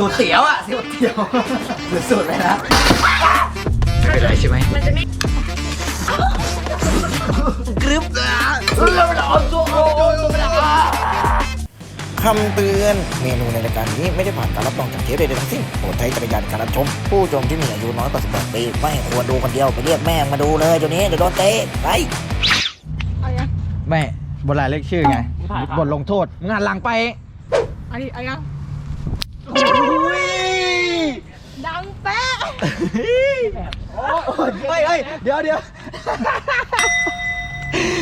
สูตรเตี๋ยวอะสูตรเตี๋ยวสูตรเลยนะไม่เป็นไรใช่ไหมมันจะไม่กรึบอะเราเราตัวโอ้คำเตือน เมนูในรายการนี้ไม่ได้ผ่านการรับรองจากเชฟใดๆทั้งสิ้นโปรดใช้จักรยานในการรับชม ผู้ชมที่มีอายุน้อยกว่า18ปีไม่ควรดูคนเดียวไปเรียกแม่มาดูเลยเดี๋ยวนี้เดี๋ยวโดนเตะไปเอายังไม่บนรายเลขชื่อไงบทลงโทษมึงหันหลังไปเอาดิเอายัง อุ้ยดังแป๊ะเฮ้ยเฮ้ยเดี๋ยวเดี๋ยว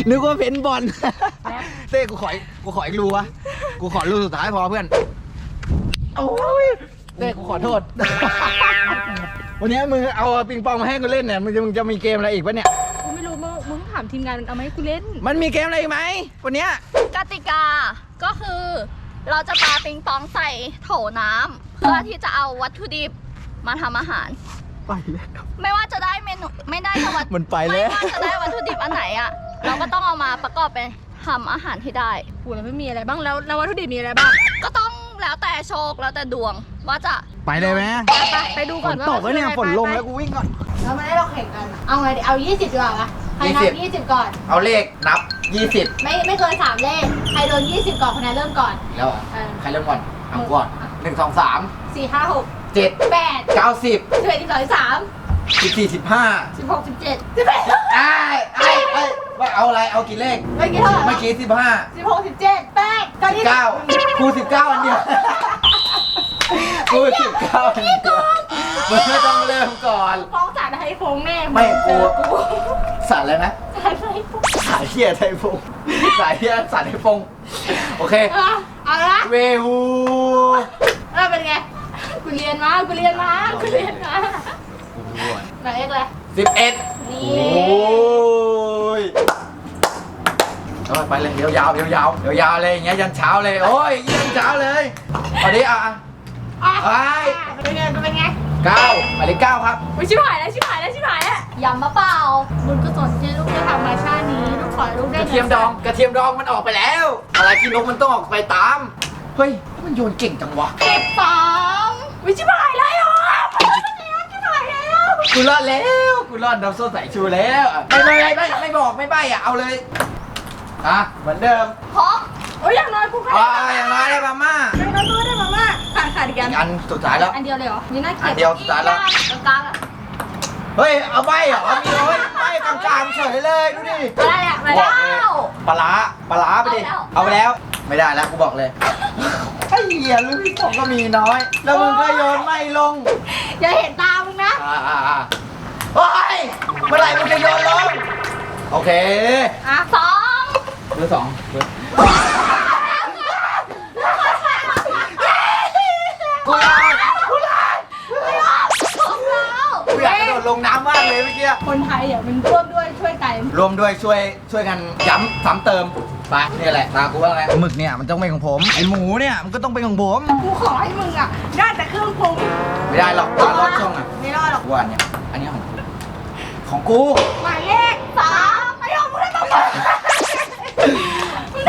นึกว่าเพนบอลเต้กูขออีกกูขออีกรูวะกูขอรูสุดท้ายพอเพื่อนโอ้ยเต้กูขอโทษ วันนี้มึงเอาปิงปองมาให้กูเล่นเนี่ยมึงจะมึงจะมีเกมอะไรอีกปะเนี่ย กูไม่รู้มึงมึงถามทีมงานเอาไหมาให้กูเล่น มันมีเกมอะไรอีกไหมวันเนี้ยกติกาก็คือ เราจะปาปิงปองใส่โถน้ำเพื่อที่จะเอาวัตถุดิบมาทำอาหาร ไปแล้ว ไม่ว่าจะได้เมนูไม่ได้แต่วัตมันไปแล้ไม่วว่าจะได้วัตถุดิบอันไหนอะเราก็ต้องเอามาประกอบเป็นทำอาหารที่ได้กูแล้วไม่มีอะไรบ้างแล้วแล้ววัตถุดิบมีอะไรบ้างก็ต้องแล้วแต่โชคแล้วแต่ดวงว่าจะไปเลยไหมไปไปไปดูฝก่อนนว่าตกแล้วเนี่ยมัฝนคือลงอะไรแล้วกูวิ่งก่อนเราไม่ได้เราแข่งกันอะเอาไงดีเอา 20ดีกว่าปะใครนับ20 20 ก่อน เอาเลขนับ 20ไม่ไม่เกิน3เลขใครโดน20ก่อนคนนั้นเริ่มก่อน แล้วอะเออ ใครเริ่มก่อนเอาก่อนหนึ่งสองสาม4 5 6เจ็ด8เก้าสิบ11 12 13สิบสี่สิบห้า16 17 18ไอ้ไอ้ไอ้ว่าเอาอะไรเอากี่เลขเมื่อกี้เท่าไหร่เมื่อกี้สิบห้า16 17 8สิบเก้ากูสิบเก้าอันเดียวกูสิบเก้าอันเดียวมึงไม่ต้องเริ่มก่อน ฟ้องศาลให้ฟงแน่ไม่เจกูอกูสารแล้วนะศาลให้ฟง สายเฮียไทยฟงสายเฮียสารไทยฟงโอเค เอาเอาละเวฮูเออเป็นไงกูเรียนมากูเรียนมากูเรียนมาไหนเอกเลยสิบเอ็ดนี่โอ้ยเอาไปเลยยาวๆยาวๆยาวๆเลยอย่างเงี้ยยันเช้าเลยโอ้ยยันเช้าเลยตอนนี้อะอะอะไปเป็นไงเป็นไงเก้าหมายเลขเก้าครับ อุ้ยชิบหายแล้วชิบหายแล้วชิบหายแล้วยำมะเปล่าบุญกุศลที่ลูกได้ทำมาชาตินี้ลูก ขอให้ลูกได้กระเทียมดองกระเทียมดองมันออกไปแล้ว อะไรที่นกมันต้องออกไปตาม เฮ้ยมันโยนเก่งจังวะเก็บสองอุ้ยชิบหายแล้วอะไปแล้วชิบหายแล้วกูรอดแล้วกูรอดดับโซ่ใส่ชูแล้วอะไม่ไม่ไม่ไม่ไม่บอกไม่ใบอะเอาเลยอะเหมือนเดิมเพราะโอ้ยอย่างน้อยกูก็อ่าได้อย่างน้อยได้มาม่าอย่างน้อยกูก็ได้มาม่าขาดขาดอีกอันอีกอันสุดท้ายแล้วอันเดียวเลยเหรอนี่น่าเกลีอัยนดเดียวสุดท้ายแล้วกลางๆอะ เฮ้ย เอาใบเหรอมีเฮ้ยใบกลางๆเฉยเลยดูดิอะไรอะมาบแล้อกเลยวปลาร้าปลาร้าไปดิ เอาไปแล้ว ไม่ได้แล้วกูบอกเลยไอ้เหี้ยลูกที่สองก็มีน้อย แล้วมึงก็โยนไม่ลง อย่าเห็นตามึงนะ อ่าอ่าอ่าโอ้ยเมื่อไหร่มึงจะโยนลง โอเค อะสองเบอร์สองเบอร์กูรอดกูรอด ของเรา กูอยากกระโดด ลงน้ำมากเลยเมื่อกี้ คนไทยอะมันร่วมด้วยช่วยกันรวมด้วยช่วยช่วยกันย้ำซ้ำเติมไปนี่แหละตากูว่าไงหมึกเนี่ยมันต้องเป็นของผมไอหมูเนี่ยมันก็ต้องเป็นของผม กูขอให้มึงอะได้แต่เครื่องปรุงไม่ได้หรอกตอนรอดช่องอะไม่รอดหรอกกูว่าอันเนี่ยอันเนี้ยของกูของกู หมายเลขสามไอ้ยอมมึงได้ต้องมา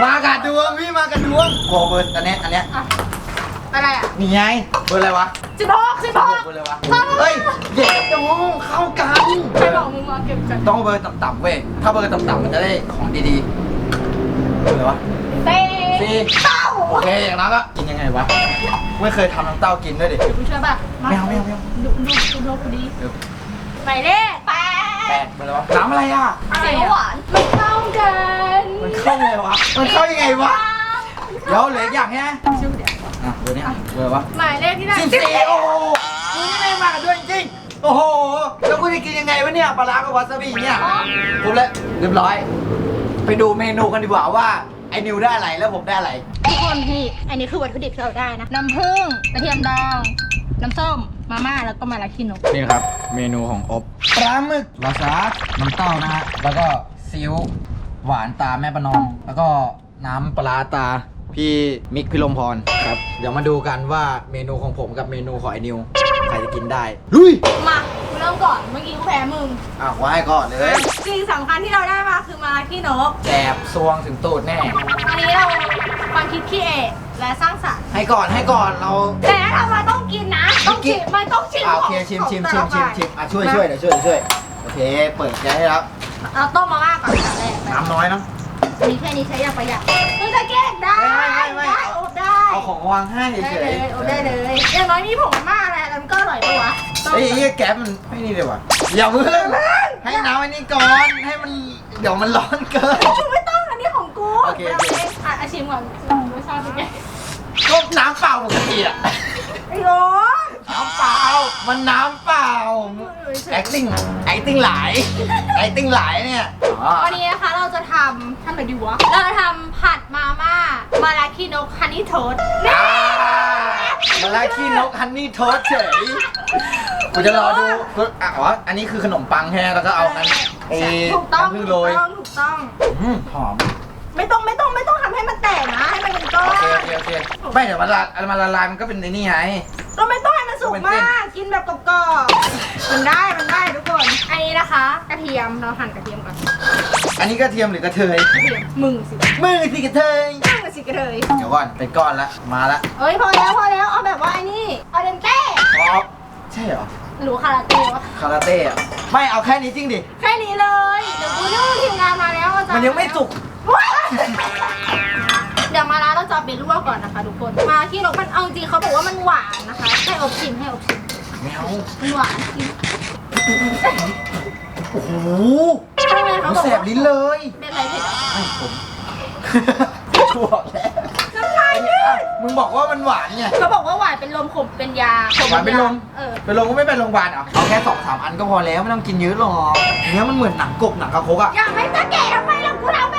มากัดดวงพี่มากัดดวงโอ้เบอร์อันเนี้ยอันเนี้ย อะไรอะนี่ไงเบอร์อะไรวะสิบหกสิบหกเบอร์อะไรวะเฮ้ยเด็กน้องเข้ากัน ใครบอกมึงมาเก็บกันต้องเบอร์ต่ำๆเว้ย ถ้าเบอร์ต่ำๆมันจะได้ของดีๆเบอร์อะไรวะเต้สี่เต้าโอเคอย่างนั้นก็กินยังไงวะ ไม่เคยทำน้ำเต้ากินด้วยดิเดี๋ยวกูช่วยป่ะไม่เอาไม่เอาไม่เอาดูดูดูดูกูดีเดี๋ยวหมายเลขแปแปดดเบอร์อะไรวะน้ำอะไรอะเสียวหวานมันเข้ากัน มันเข้าไงวะ มันเข้ายังไงวะเดี๋ยวเหลืออย่างเนี้ยชื่ อเดี๋ยวอะเบอร์นี้เบอร์วะหมายเลขที่ได้สิบสี่โอ้โหมึงนี่ไม่มากันด้วยจริงๆโอ้โห แล้วกูจะกินยังไงวะเนี่ยปลาร้ากับวาซาบิเนี่ยครบแล้วเรียบร้อย ไปดูเมนูกันดีกว่าว่าไอ้นิวได้อะไรแล้วผมได้อะไร ทุกคนนี่ อันนี้คือวัตถุดิบที่เราได้นะ น้ำผึ้งกระเทียมดอง น้ำส้ม มาม่า แล้วก็มาลาคิโนกนี่ครับ เมนูของอบปลาหมึกลาซาน้ำเต้านะฮะ แล้วก็ซีอิ๊วหวานตาแม่ประนอม แล้วก็น้ำปลาร้าตา พี่มิกพิลมพรครับ เดี๋ยวมาดูกันว่าเมนูของผมกับเมนูของไอ้นิวใครจะกินได้ลุยมากูเริ่มก่อนเมื่อกี้กูแพ้มึงอะไว้ก่อนเลยสิ่งสำคัญที่เราได้มาคือมาลาคิโนกแจบซวงถึงตูดแน่ อันนี้เราความคิดขี้เอทและสร้างสรรค์ให้ให้ก่อนให้ก่อนเรา แต่ถ้าทำมาต้องกินนะต้องชิมมันต้องชิมอะโอเคของชิมชิมของชิมชิมแต่ละชิมอะช่วยช่วยเดี๋ยวช่วยเดี๋ยวช่วยโอเค เปิดแก๊สให้แล้ว เราต้มมาม่าก่อนแต่แรกน้ำน้อยเนอะ มีแค่นี้ใช้อย่างประหยัดมันจะแก้ได้ ไม่ไม่ไม่ ได้อบได้เอาของวางให้ได้เฉเลยยอบได้เลยอย่างน้อยมีผงมาม่าอะไรแล้วมันก็อร่อยปะวะต้มเฮ้ยเฮ้ยแก๊สมันไม่นี่เลยว่ะอย่าเพิ่งให้น้ำอันนี้ก่อนให้มันเดี๋ยวมันร้อนเกินไม่ต้องอันนี้ของกูโอเคโอเคอะอะชิมก่อนรสชาติเป็นไงก็น้ำเปล่าปกติอะไอ้โหน้ำเปล่า มันน้ำเปล่า acting acting หลาย acting หลายเนี่ยอ๋อวันนี้นะคะเราจะทำทำอะไรดีวะ เราจะทำผัดมาม่า มาลาคิโนกฮันนี่โทสต์นี่อ่ามาแล้วขี้นกฮันนี่โทสเฉยกูจะรอดูกูอะอ๋ออันนี้คือขนมปังแค่แล้วก็เอากันไอ้ถูกต้องน้ำผึ้งโรยถูกต้องถูกต้อง อืมหอม ไม่ต้องไม่ต้องไม่ต้องทำให้มันแตกนะ ให้มันเป็นก้อโอนเคโอเคโอเคไม่เดี๋ยวมันละมันละลายมันก็เป็นในนี่ไง ก็ไม่ต้องให้มั นสุกมากกินแบบกรอบๆมันได้มันได้ทุกคนอันนี้นะคะ กระเทียมเราหั่นกระเทียมก่อนอันนี้กระเทียมหรือกระเทยกระเทียมมึงสิมือสิกระเทยมึงสิกระเทยเดี๋ยวก่อนเป็นก้อนละมาละเอ้ยพอแล้วพอแล้วเอาแบบว่าไอ้นี่เอาเดนเต้อ๋อใช่เหรอหรือคาราเต้วะคาราเต้อะไม่เอาแค่นี้จริงดิแค่นี้เลยเดี๋ยวกูเรียกว่าทีมงานมาแล้วอาจารมันยังไม่สุกว้ายเดี๋ยวมาร้านเราจะเอาไปลวกก่อนนะคะ ทุกคน มาที่นกมันเอาจริงเขาบอกว่ามันหวานนะคะ ให้อบชิมให้อบชิมแมวมันหวานจริงโอ้โหทำไมเขามันบอกแสบว่าลิ้นเลยเป็นอะไรเผ็ดอะไม่ผมกูบอกแล้วน้ำลายยืดมึงบอกว่ามันหวานไง เขาบอกว่าหวานเป็นลมขมเป็นยาขมหวานเป็นลม เออ ไปลงก็ไม่ไปโรงพยาบาลเหรอเอาแค่สองสามอันก็พอแล้วไม่ต้องกินเยอะหรอกเนื้อมันเหมือนหนังกบหนังกระโคกอะอย่าไม่ตะแกะทำไมล่ะกูทำแบ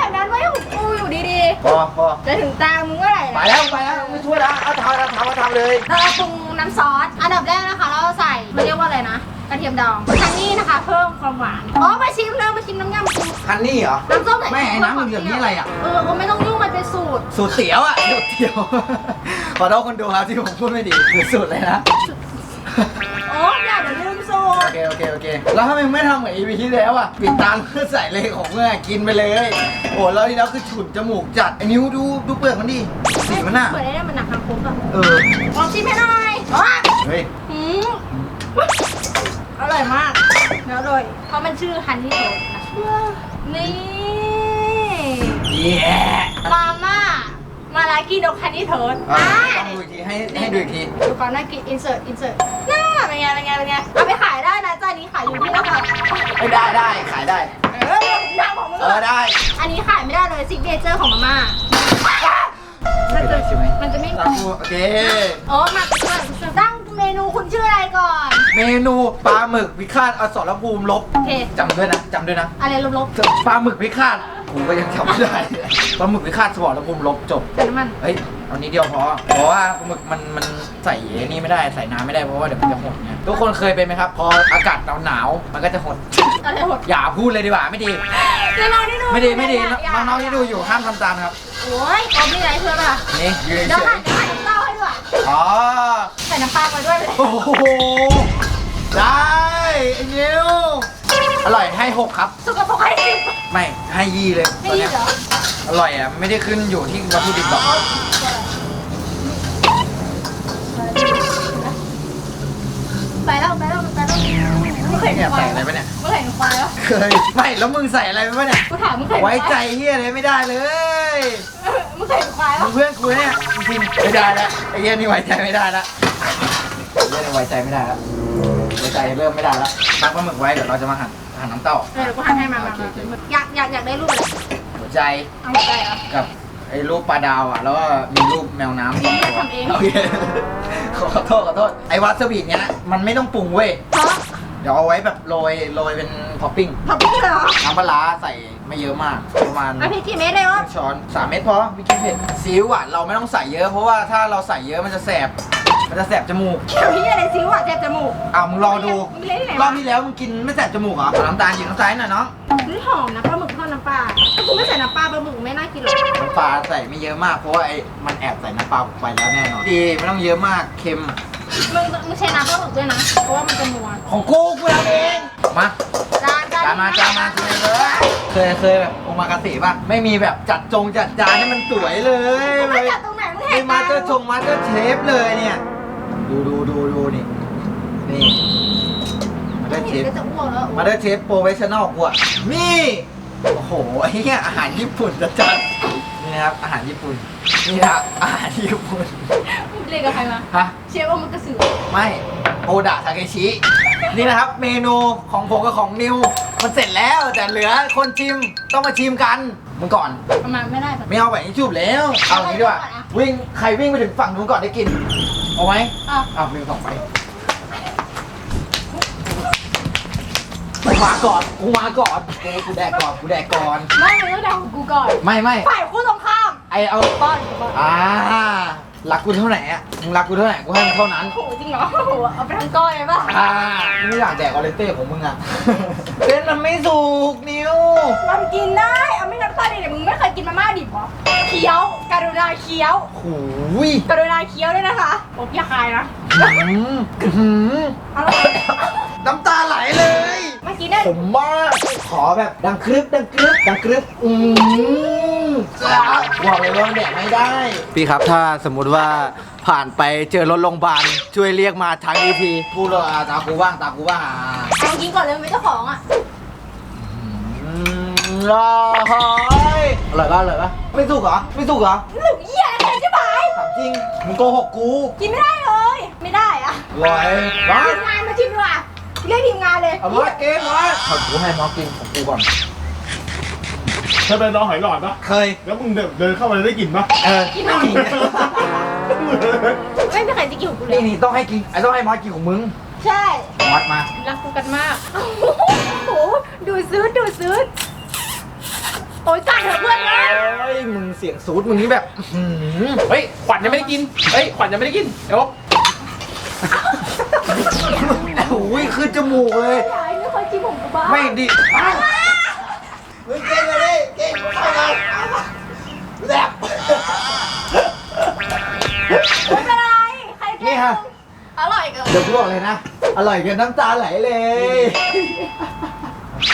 บนั้นไว้ของกูอยู่ดี พอพอๆจะถึงตามึงเมื่อไหร่ไปล่ะแล้วไปแล้วไม่ช่วยแล้วเอาทำเอาทำเอาทำเลย เราปรุงน้ำซอส อันดับแรกนะคะ เราใส่มันเรียกว่าอะไรนะ กระเทียมดองทันนี่นะคะ เพิ่มความหวาน อ๋อ มาชิมเลยมาชิมน้ำยำกูฮันนี่เหรอ น้ำส้มไหนแม่ไอ้น้ำเหลืองๆนี่อะไรอะ เออก็ไม่ต้องยุ่งมันเป็นสูตร สูตรเตี๋ยวอะสูตรเตี๋ยว ขอโทษคนดูครับที่ผมพูดไม่ดีคือสูตรเลยนะ เคโอเคโอเค แล้วทำไมไม่ทำเหมือนอีพีที่แล้วอะปิดตาเพื่อใส่เลยของเมื่อกินไปเลย โอ้แล้วที่แล้วคือฉุนจมูกจัดไอ้นิ้วดูดูเปลือกมันดิสีมันน่ะ เหมือนไอ้นี่มันหนักทางคุกอะเออ ลองชิมให้หน่อยอ๋อเฮ้ยอืมอร่อยมากแล้วอร่อยเพราะมันชื่อฮันนี่โทสต์นะนี่เย้มาม่ามาลากินกฮันนี่โทสต์อะอะต้องดูอีกทีให้ให้ดูอีกที ดูความน่ากินอินเสิร์ตอินเสิร์ตน่า เป็นไงเป็นไงเป็นไงเอาไปขายได้นะจานนี้ขายอยู่ที่นะคะไม่ได้ได้ขายได้เออดังของมึงเออได้อันนี้ขายไม่ได้เลยซิกเนเจอร์ของมาม่ามันจะใช่ไหมมันจะไม่ตาคูโอเค โอ้มาช่วยช่วยตั้งเมนูคุณชื่ออะไรก่อน เมนูปลาหมึกพิฆาตอสรภูมิลบโอเค จำด้วยนะจำด้วยนะอะไรลบปลาหมึกพิฆาตกูก็ยังจำไม่ได้ปลาหมึกพิฆาตสวรภูมิลบจบๆแต่น้ำมัน เฮ้ย เอานี้เดียวพอเพราะว่าปลาหมึกมันมันใส่ไอ้นี่ไม่ได้ใส่น้ำไม่ได้เพราะว่าเดี๋ยวมันจะหดไงทุกคนเคยเป็นไหมครับ พออากาศหนาวๆมันก็จะหด อะไรหมดอย่าพูดเลยดีกว่าไม่ดีเดี๋ยวเราที่ดูไม่ดีไม่ดีอย่าอย่าน้องๆที่ดูอยู่ห้ามทำตามนะครับโอ้ยอมนี่ไรเพื่อนป่ะนี่ยืนเดี๋ยวเฉหั่นยเดี๋ยวหั่นน้ำเต้าให้ด้วยอ๋อใส่น้ำปลามาด้วยโอ้โหได้ไอ้นิวอร่อยให้หกครับสุกปรกให้สิบไม่ให้ยี่เลยไม่ตอนดีเนี้ยเหรออร่อยอะไม่ได้ขึ้นอยู่ที่วัตถุดิบหรอก ไปแล้วไปแล้วไปแล้วมึงเคยเนี่ยควาใส่ยอะไรไปเนี่ย มึงเคยควายแล้วเคย ไม่ แล้วมึงใส่อะไรไปวะเนี่ย กูถามมึงเคยไว้ใจเฮียอะไรไม่ได้เลย มึงเคยควายแล้มึวงเพื่อนกูเนี่ยจริงๆไม่ได้แล้วไอ้เฮียนี่ไว้ใจไม่ได้แล้วไอ้เฮียนี่ไว้ใจไม่ได้แล้วไว้ใจเริ่มไม่ได้แล้วตั้งปลาหมึกไว้เดี๋ยวเราจะมาหั่นหั่นน้ำเต้าเออกูหันให้มามาโอเคโอเคอยากอยากอยากได้รูปอะไรหัวใจเอาหัวใจเหรอกับ ไอ้รูปปลาดาวอะ แล้วก็มีรูปแมวน้ำสองตัวทำเอง โอเคขอโทษขอโทษ ไอ้วาซาบิเนี้ยมันไม่ต้องปรุงเว้ย เพราะเดี๋ยวเอาไว้แบบโรยโรยเป็นท็อปปิ้งท็อปปิ้งเหรอน้ำปลาร้าใส่ไม่เยอะมาก ประมาณเอาพริกกี่เม็ดเลยวะช้อนสามเม็ดพอไม่กินเผ็ดซีอิ๊วอะเราไม่ต้องใส่เยอะ เพราะว่าถ้าเราใส่เยอะมันจะแสบ มันจะแสบจมูกเขียวพี่อะไรซิวอะเจ็บจมูกอ้าวมึงรอดูมึงเล่นที่ไหนรอวะบที่แล้วมึงกินไม่แสบจมูกเหรอเอาน้ำตาลหยิบน้ำตาลให้หน่อยน้องนี่หอมนะปลาหมึกทอดน้ำปลาถ้ากูไม่ใส่น้ำปลาปลาหมึกไม่น่ากินหรอกน้ำปลาใส่ไม่เยอะมากเพราะว่าไอ้มันแอบใส่น้ำปลาไปแล้วแน่นอนดีไม่ต้องเยอะมากเค็มมึงมึงใช้น้ำปลาหมึกด้วยนะ เพราะว่ามันจะนัวของกูกูทำเองมาจานจานจานมาจานมาทีเลยเคยเคยแบบโอมากาเสะป่ะไม่มีแบบจัดจงจัดจานให้มันสวยเลยกูไม่จัดตรงไหนมึงเห็เป็นมาสเตอร์ชงมาสเตอร์เชฟเลยเนี่ยดูดูดูดูนี่นี่มาสเตอร์เชเห็นฟ ก็จะอ้วกแล้วมาสเตอร์เชฟโปรเฟชชั่นอลกูอะนี่ โอ้โหไอ้เหี้ยอาหารญี่ปุ่นจัดๆนี่นะครับอาหารญี่ปุ่นนี่นะครับอาหารญี่ปุ่นเรียกกับใครมาฮะเชฟโอมากระสือไม่โอดะทาเคชินี่นะครับ เมนูของผมกับของนิวมันเสร็จแล้วแต่เหลือคนชิมต้องมาชิมกันมึงก่อนประมาณไม่ได้ปะไม่เอาแบบนี้จูบแล้วเอาอย่างนี้ดีกว่าเอาไปก่อนอะวิ่งใครวิ่งไปถึงฝั่งนู้นก่อนได้กินเอาไหมอะเอาวิ่งสองไป มาก่อนกูมาก่อนกูกูแดกก่อนกูแดกก่อน ไม่ไม่ต้องด่ากูก่อน ไม่ไม่ฝ่ายคู่ตรงข้ามไอเอาป้อนกูป้อนอ่ารักกูเท่าไหร่อะมึงรักกูเท่าไหร่กูให้มึงเท่านั้น โอ้โหจริงเหรอโอ้โหเอาไปทั้งก้อนเลยป่ะอ่าไม่อยากแดกออเรนเต้ของมึงอะ เส้นมันไม่สุกนิวมันกินได้เอาไม่น้ำตาลดิบมึงไม่เคยกินมาม่าดิบเหรอเคี้ยวกรุณาเคี้ยวหูยกรุณาเคี้ยวด้วยนะคะผมอย่าคายนะอื้อหืออื้อหืออร่อยน้ำตาไหลเลย เมื่อกี้เนี่ย ผมมากขอแบบดังครึบดังครึบดังครึบอืมบอกเลยว่าแดกไม่ได้ พี่ครับถ้าสมมุติว่าผ่านไปเจอรถโรงพยาบาลช่วยเรียกมาทางอีพีพูดเลยอะตากูว่างตากูว่างอะเอากินก่อนเลยมันเป็นเจ้าของอะ อืมรอหอยอร่อยป่ะอร่อยป่ะไม่สุกเหรอไม่สุกเหรอหนูเหี้ยอะไรใช่ไหมถามจริงมึงโกหกกูกินไม่ได้เลย ไม่ได้อะอร่อยมาทีมงานมาชิมดีกว่า เรียกทีมงานเลยเอามาเกมมาขอกูให้น้องกินของกูก่อนเคยไปรอหอยหลอดปะเคย แล้วมึงเดินเดินเข้ามาได้กลิ่นปะเออกินหน่อยไม่มีใครจะกินของกูเลนี่ย นี่ต้องให้กินไอ้ต้องให้มอสกินของมึงใช่ มอสมารักกูกันมาก โอ้โห ดูซื้อดูซื้อโอ้ยกัดเถอะเพื่อนเลยเฮ้ยมึงเสียงซูดมึงนี่แบบอื้อหือเฮ้ยขวัญยังไม่ได้กิน เฮ้ยขวัญยังไม่ได้กินเดี๋ยว โอ้ยขึ้นจมูกเลย ยายไม่เคยกินของกูบ้างไม่ดิอ้าวเฮ้ยเก่งเลยดิเก่งเข้ามาแลบไม่เป็นไร ใครแกล้งนี่ฮะ อร่อยเกินเดี๋ยวกูบอกเลยนะ อร่อยจนน้ำตาไหลเลย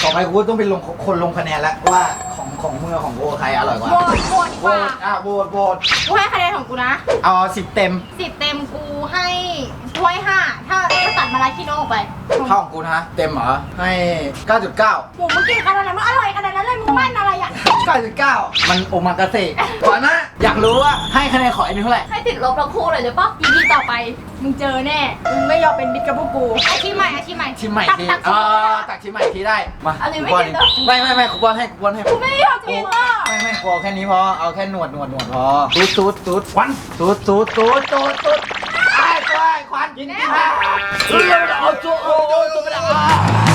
ต่อไปกูต้องเป็นลงคนลงคะแนนแล้วว่าของของมึงกับของกูใครอร่อยกว่าโหวตโหวตดีโหกวว่าตอะโหวตโหวตกูให้คะแนนของกูนะ เอาสิบเต็มสิบเต็มกูให้ ถ้วยห้าถ้าถ้าตัดมาลายขี้นกออกไปเท่าของกูนะ เต็มเหรอ ให้ 9.9โหมึงกินขนาดนั้นมันอร่อยขนาดนั้นเลยมึงมั่นอะไรอะ 9.9 มันโอมากาเสะก่อนนะ อยากรู้ว่าให้คะแนนขอไอ้นี่เท่าไหร่ ให้ติดลบทั้งคู่เลยได้ปะอีพีต่อไป มึงเจอแน่มึงไม่ยอมเป็นมิตรกับพวกกูอาชีพใหม่อาชีพใหม่ชิมใหม่ตักทีตักเอชิมอตักชิมใหม่ทีได้ มาอันนี้ไม่กูป้อนกินเหรอ ไม่ไม่ไม่กูป้อนให้กูป้อนให้ กูไม่อยากกินอะไม่ไม่พอแค่นี้พอ เอาแค่หนวดหนวดหนวดพอตูดตูดตูดควันตูดตูดตูดตูดตูด ไอ้ตัวไอ้ควันกินกินฮะเอาตัวเอาตัวไปละ